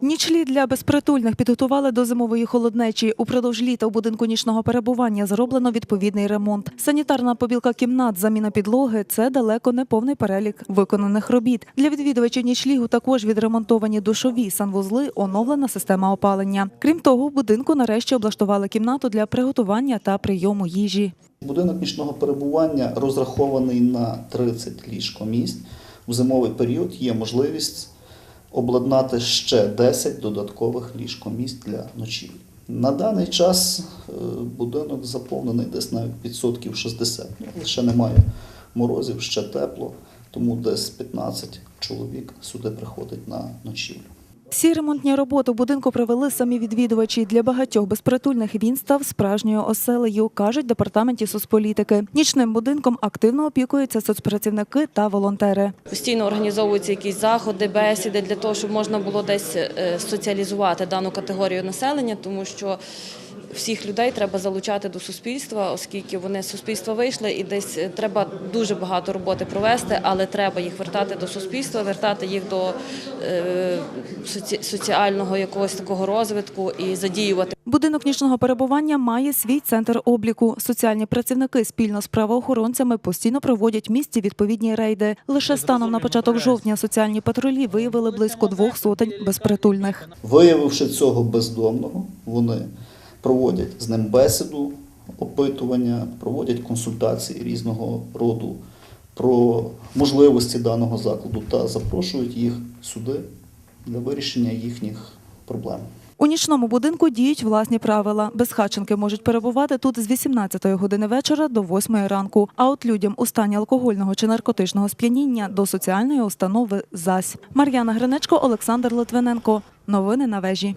Нічлі для безпритульних підготували до зимової холоднечі. Упродовж літа у будинку нічного перебування зроблено відповідний ремонт. Санітарна побілка кімнат, заміна підлоги це далеко не повний перелік виконаних робіт. Для відвідувачів нічлігу також відремонтовані душові санвузли, оновлена система опалення. Крім того, в будинку нарешті облаштували кімнату для приготування та прийому їжі. Будинок нічного перебування розрахований на 30 ліжкомісць. В зимовий період є можливість обладнати ще 10 додаткових ліжкоміст для ночівлі. На даний час е, будинок заповнений десь на відсотків 60. Ну, Лише немає морозів, ще тепло, тому десь 15 чоловік сюди приходить на ночівлю. Всі ремонтні роботи будинку провели самі відвідувачі. Для багатьох безпритульних він став справжньою оселею, кажуть департаменті соцполітики. Нічним будинком активно опікуються соцпрацівники та волонтери. Постійно організовуються якісь заходи, бесіди для того, щоб можна було десь е, соціалізувати дану категорію населення, тому що всіх людей треба залучати до суспільства, оскільки вони з суспільства вийшли, і десь е, треба дуже багато роботи провести, але треба їх вертати до суспільства, вертати їх до е, соці- соціального якогось такого розвитку і задіювати. Будинок нічного перебування має свій центр обліку. Соціальні працівники спільно з правоохоронцями постійно проводять в місті відповідні рейди. Лише станом на початок жовтня соціальні патрулі виявили близько двох сотень безпритульних. Виявивши цього бездомного, вони проводять з ним бесіду, опитування, проводять консультації різного роду про можливості даного закладу та запрошують їх сюди для вирішення їхніх проблем. У нічному будинку діють власні правила. Безхатченки можуть перебувати тут з 18 години вечора до 8 ранку. А от людям у стані алкогольного чи наркотичного сп'яніння до соціальної установи зась. Мар'яна Гринечко, Олександр Литвиненко. Новини на вежі.